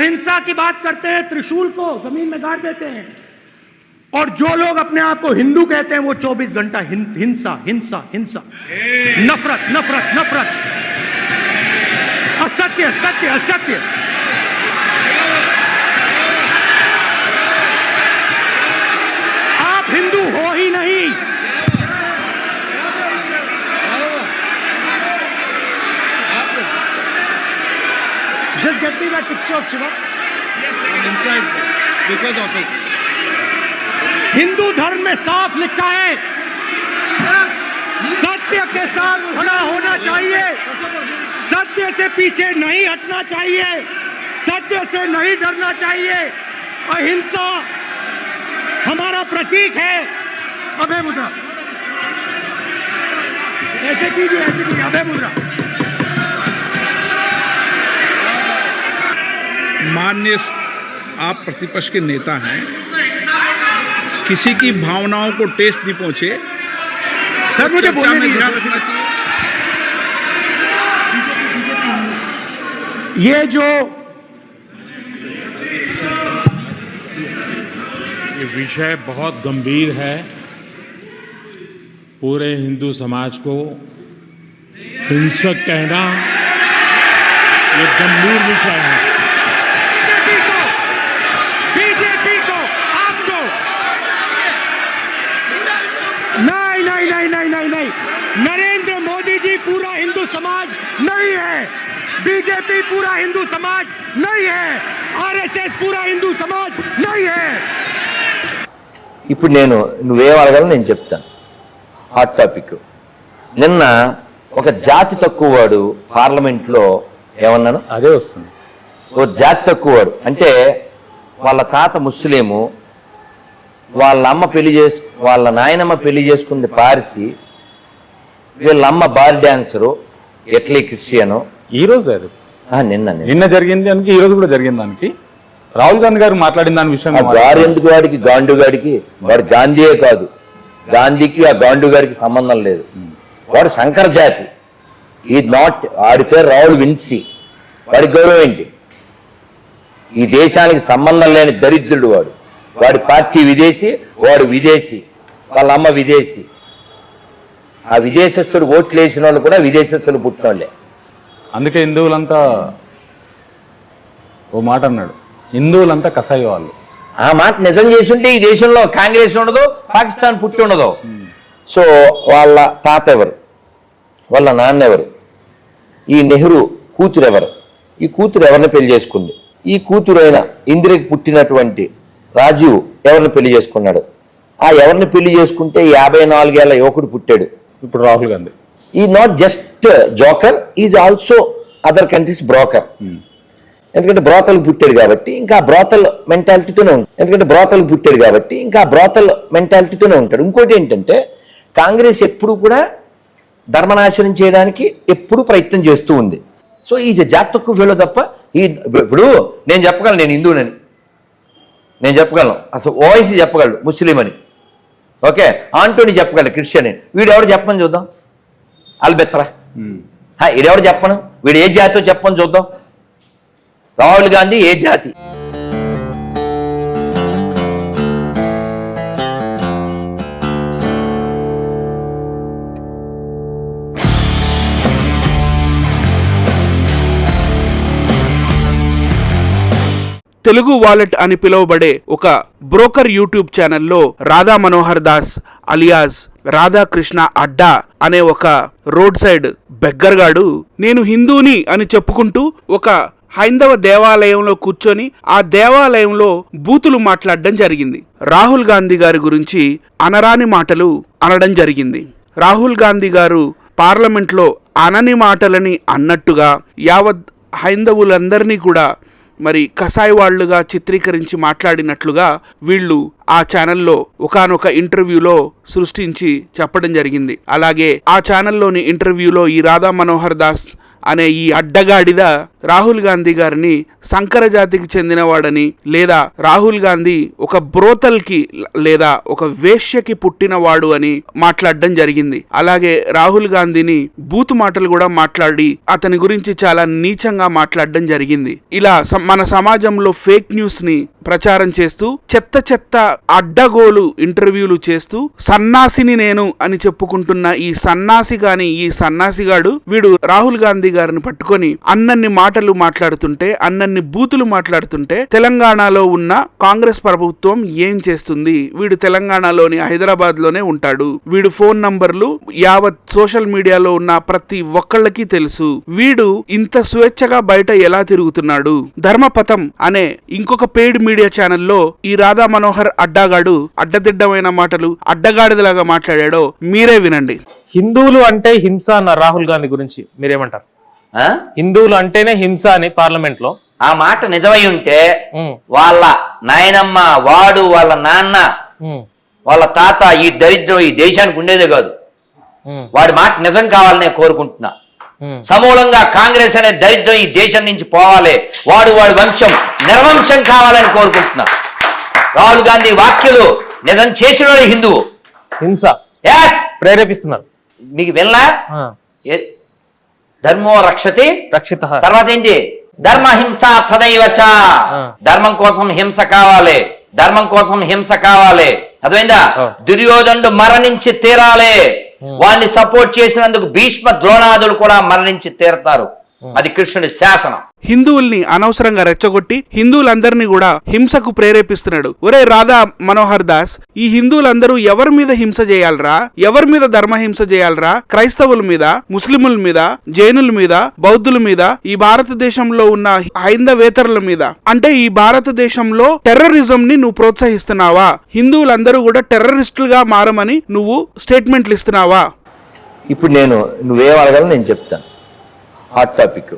अहिंसा की बात करते हैं, त्रिशूल को ज़मीन में गाड़ देते हैं। और जो लोग अपने आप को हिंदू कहते हैं, वो 24 घंटा हिंसा हिंसा हिंसा। नफरत नफरत नफरत। असत्य, सत्य, असत्य आप हिंदू हो ही नहीं Just of Shiva. inside speaker's office. Hindu धर्म में साफ़ लिखा है। सत्य के साथ खड़ा होना चाहिए। सत्य से पीछे नहीं हटना चाहिए। सत्य से नहीं डरना चाहिए। अहिंसा हमारा प्रतीक है। अभय मुद्रा। ऐसे कीजिए ऐसे कीजिए अभय मुद्रा। मान्य आप प्रतिपक्ष के नेता हैं। किसी की भावनाओं को टेस्ट नहीं पहुँचे। सर मुझे बोलने में ध्यान रखना चाहिए। ये जो ये विषय बहुत गंभीर है। पूरे हिंदू समाज को हिंसक कहना ये गंभीर विषय है। नहीं नहीं नहीं नहीं नहीं नहीं नरेंद्र मोदी जी पूरा हिंदू समाज नहीं है बीजेपी पूरा हिंदू समाज नहीं है आरएसएस पूरा हिंदू समाज नहीं है ఇప్పుడు నేను నువ్వేం అడగాలో నేను చెప్తాను హాట్ టాపిక్ నిన్న ఒక జాతి తక్కువ వాడు పార్లమెంట్లో ఏమన్నాను అదే వస్తుంది ఓ జాతి తక్కువ వాడు అంటే వాళ్ళ తాత ముస్లిము వాళ్ళ అమ్మ పెళ్ళి చేసు వాళ్ళ నాయనమ్మ పెళ్ళి చేసుకుంది పార్సి. వీళ్ళ అమ్మ బార్ డాన్సరు ఎట్లీ క్రిస్టియను. ఈ రోజు నిన్న నిన్న. జరిగింది దానికి ఈ రోజు కూడా జరిగింది దానికి. రాహుల్ గాంధీ గారు మాట్లాడిన దాని విషయం గారు ఎందుకు వాడికి? గాండు గాడికి. వాడు గాంధీయే కాదు. గాంధీకి ఆ గాండు గాడికి సంబంధం లేదు. వాడు శంకర జాతి. ఈ నాట్ వాడి పేరు రాహుల్ విన్సీ. వాడి గౌరవం ఏంటి? ఈ దేశానికి సంబంధం లేని దరిద్రుడు వాడు. వాడి పార్టీ విదేశీ వాడు విదేశీ వాళ్ళ అమ్మ విదేశీ. ఆ విదేశస్తుడు ఓట్లు వేసిన వాళ్ళు కూడా విదేశస్తులు పుట్టిన వాళ్ళే అందుకే హిందువులంతా ఓ మాట అన్నాడు. హిందువులంతా కసాయి వాళ్ళు. ఆ మాట నిజం చేసి ఉంటే ఈ దేశంలో కాంగ్రెస్ ఉండదు పాకిస్తాన్ పుట్టి ఉండదు. సో వాళ్ళ తాత ఎవరు? వాళ్ళ నాన్న ఎవరు? ఈ నెహ్రూ కూతురు ఎవరు? ఈ కూతురు ఎవరిని పెళ్ళి చేసుకుంది? ఈ కూతురు అయిన ఇందిరకి పుట్టినటువంటి రాజీవ్ ఎవరిని పెళ్ళి చేసుకున్నాడు? ఆ ఎవరిని పెళ్ళి చేసుకుంటే యాభై నాలుగేళ్ళ యువకుడు పుట్టాడు? ఇప్పుడు రాహుల్ గాంధీ. ఈ not just joker is also other countries broker ఎందుకంటే బ్రోతలకు పుట్టాడు కాబట్టి ఇంకా బ్రోతల్ మెంటాలిటీతోనే ఉంటాడు. ఎందుకంటే బ్రోతలకు పుట్టాడు కాబట్టి ఇంకా బ్రోతల్ మెంటాలిటీతోనే ఉంటాడు. ఇంకోటి ఏంటంటే కాంగ్రెస్ ఎప్పుడు కూడా ధర్మనాశనం చేయడానికి ఎప్పుడు ప్రయత్నం చేస్తూ ఉంది. సో ఈ జాతి తక్కువ ఫీలో తప్ప ఈ ఇప్పుడు నేను చెప్పగలను నేను హిందువునని. నేను చెప్పగలను. అసలు ఓవైసీ చెప్పగలడు ముస్లిం అని ఓకే? ఆంటోని చెప్పగలడు క్రిస్టియన్ అని వీడు ఎవడు చెప్పని చూద్దాం అల్బెత్రా వీడెవడు చెప్పను? వీడు ఏ జాతితో చెప్పని చూద్దాం? రాహుల్ గాంధీ ఏ జాతి? తెలుగు వాలెట్ అని పిలువబడే ఒక బ్రోకర్ యూట్యూబ్ ఛానల్లో రాధా మనోహర్ దాస్ అలియాస్ రాధాకృష్ణ అడ్డా అనే ఒక రోడ్ సైడ్ బెగ్గర్గాడు. నేను హిందూని అని చెప్పుకుంటూ ఒక హైందవ దేవాలయంలో కూర్చొని ఆ దేవాలయంలో బూతులు మాట్లాడడం జరిగింది. రాహుల్ గాంధీ గారి గురించి అనరాని మాటలు అనడం జరిగింది. రాహుల్ గాంధీ గారు పార్లమెంట్లో అనని మాటలని అన్నట్టుగా యావత్ హైందవులందరినీ కూడా మరి కసాయి వాళ్ళుగా చిత్రీకరించి మాట్లాడినట్లుగా వీళ్ళు ఆ ఛానల్లో ఒకానొక ఇంటర్వ్యూలో సృష్టించి చెప్పడం జరిగింది. అలాగే ఆ ఛానల్లోని ఇంటర్వ్యూలో ఈ రాధా మనోహర్ దాస్ అనే ఈ అడ్డగాడిద రాహుల్ గాంధీ గారిని సంకర జాతికి చెందినవాడని లేదా రాహుల్ గాంధీ ఒక బ్రోతల్కి లేదా ఒక వేశ్యకి పుట్టినవాడు అని మాట్లాడడం జరిగింది. అలాగే రాహుల్ గాంధీని బూత్ మాటలు కూడా మాట్లాడి అతని గురించి చాలా నీచంగా మాట్లాడడం జరిగింది. ఇలా మన సమాజంలో ఫేక్ న్యూస్ని ప్రచారం చేస్తూ చెత్త చెత్త అడ్డగోలు ఇంటర్వ్యూలు చేస్తూ సన్నాసిని నేను అని చెప్పుకుంటున్న ఈ సన్నాసి గాని ఈ సన్నాసిగాడు వీడు రాహుల్ గాంధీ గారిని పట్టుకొని అన్నన్ని మాటలు మాట్లాడుతుంటే అన్నన్ని బూతులు మాట్లాడుతుంటే తెలంగాణలో ఉన్న కాంగ్రెస్ ప్రభుత్వం ఏం చేస్తుంది? వీడు తెలంగాణలోని హైదరాబాద్లోనే ఉంటాడు. వీడు ఫోన్ నంబర్లు యావత్ సోషల్ మీడియాలో ఉన్న ప్రతి ఒక్కళ్ళకి తెలుసు. వీడు ఇంత స్వేచ్ఛగా బయట ఎలా తిరుగుతున్నాడు? ధర్మపథం అనే ఇంకొక పెయిడ్ మీడియా ఛానల్లో ఈ రాధా మనోహర్ అడ్డాగాడు అడ్డదిడ్డమైన మాటలు అడ్డగాడిదలాగా మాట్లాడాడో మీరే వినండి. హిందువులు అంటే హింస అన్న రాహుల్ గాంధీ గురించి మీరేమంటారు? హిందువులు అంటేనే హింస అని పార్లమెంట్లో ఆ మాట నిజమై ఉంటే వాళ్ళ నాయనమ్మ వాడు వాళ్ళ నాన్న వాళ్ళ తాత ఈ దరిద్రం ఈ దేశానికి ఉండేదే కాదు. వాడి మాట నిజం కావాలని నేను కోరుకుంటున్నా. సమూలంగా కాంగ్రెస్ అనే దరిద్రం ఈ దేశం నుంచి పోవాలి. వాడు వాడి వంశం నిర్వంశం కావాలని కోరుకుంటున్నా. రాహుల్ గాంధీ వాక్యులు నిజం చేసినోడు హిందువు. హింస. ప్రేరేపిస్తున్నారు. మీకు వెళ్ళా ధర్మో రక్షతి. రక్షిత. తర్వాత ఏంటి ధర్మ హింస తదైవచ. ధర్మం కోసం హింస కావాలి. ధర్మం కోసం హింస కావాలి. అర్థమైందా. దుర్యోధనుడు మరణించి తీరాలి. వాడిని సపోర్ట్ చేసినందుకు భీష్మ ద్రోణాదులు కూడా మరణించి తీరతారు. అది కృష్ణుడి శాసనం. హిందువుల్ని అనవసరంగా రెచ్చగొట్టి హిందువులందరినీ కూడా హింసకు ప్రేరేపిస్తున్నాడు. ఒరే రాధా మనోహర్ దాస్ ఈ హిందువులందరూ ఎవరి మీద హింస చేయాలరా? ఎవరి మీద ధర్మ హింస చేయాలరా? క్రైస్తవుల మీద ముస్లిముల మీద జైనుల మీద బౌద్ధుల మీద ఈ భారతదేశంలో ఉన్న హైందవేతరుల మీద. అంటే ఈ భారతదేశంలో టెర్రరిజం ని నువ్వు ప్రోత్సహిస్తున్నావా? హిందువులందరూ కూడా టెర్రరిస్టులుగా మారమని నువ్వు స్టేట్మెంట్లు ఇస్తున్నావా? ఇప్పుడు నేను నువ్వేం నేను చెప్తాను. Hot topic.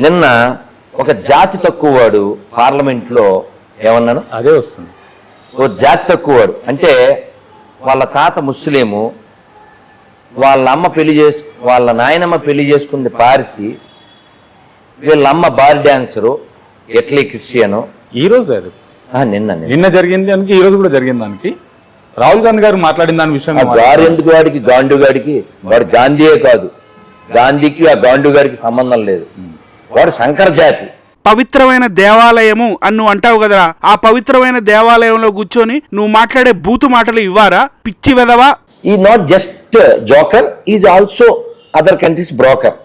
నిన్న ఒక జాతి తక్కువ వాడు పార్లమెంట్లో ఏమన్నాను అదే వస్తుంది. ఓ జాతి తక్కువ వాడు అంటే వాళ్ళ తాత ముస్లిము వాళ్ళ అమ్మ పెళ్ళి చేసు వాళ్ళ నాయనమ్మ పెళ్ళి చేసుకుంది పారిసి వీళ్ళ అమ్మ బార్ డాన్సరు ఎట్లీ క్రిస్టియను. ఈ రోజు అది. ఆ, నిన్న నిన్న. జరిగింది దానికి ఈ రోజు కూడా జరిగింది దానికి. రాహుల్ గాంధీ గారు మాట్లాడిన దాని విషయం గారు ఎందుకు వాడికి? గాండు గాడికి. వాడు గాంధీయే కాదు. గాంధీకి ఆ గాండు గాడికి సంబంధం లేదు. వాడు శంకర జాతి. పవిత్రమైన దేవాలయము అని నువ్వు అంటావు కదరా? ఆ పవిత్రమైన దేవాలయంలో కూర్చొని నువ్వు మాట్లాడే బూతు మాటలు ఇవ్వారా? పిచ్చి వెదవా? ఈ not just joker is also other countries broker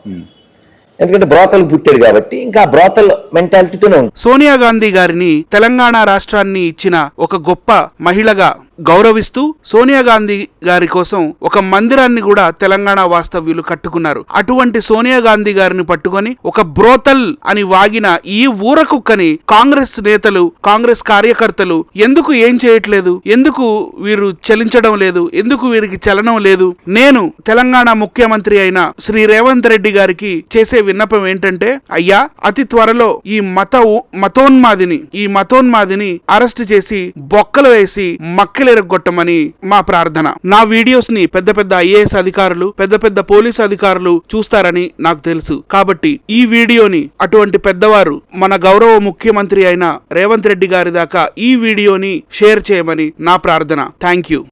ఎందుకంటే బ్రోతలు పుట్టాడు కాబట్టి ఇంకా బ్రోతల్ మెంటాలిటీతోనే ఉంది. సోనియా గాంధీ గారిని తెలంగాణ రాష్ట్రాన్ని ఇచ్చిన ఒక గొప్ప మహిళగా గౌరవిస్తూ సోనియా గాంధీ గారి కోసం ఒక మందిరాన్ని కూడా తెలంగాణ వాస్తవ్యులు కట్టుకున్నారు. అటువంటి సోనియా గాంధీ గారిని పట్టుకొని ఒక బ్రోతల్ అని వాగిన ఈ ఊరకుక్కని కాంగ్రెస్ నేతలు కాంగ్రెస్ కార్యకర్తలు ఎందుకు ఏం చేయట్లేదు? ఎందుకు వీరు చలించడం లేదు? ఎందుకు వీరికి చలనం లేదు? నేను తెలంగాణ ముఖ్యమంత్రి అయిన శ్రీ రేవంత్ రెడ్డి గారికి చేసే విన్నపం ఏంటంటే అయ్యా అతి త్వరలో ఈ మత మతోన్మాదిని ఈ మతోన్మాదిని అరెస్ట్ చేసి బొక్కలు వేసి మక్కిలెరగొట్టమని మా ప్రార్థన. నా వీడియోస్ని పెద్ద పెద్ద ఐఏఎస్ అధికారులు పెద్ద పెద్ద పోలీస్ అధికారులు చూస్తారని నాకు తెలుసు. కాబట్టి ఈ వీడియోని అటువంటి పెద్దవారు మన గౌరవ ముఖ్యమంత్రి అయిన రేవంత్ రెడ్డి గారి దాకా ఈ వీడియోని షేర్ చేయమని నా ప్రార్థన. Thank you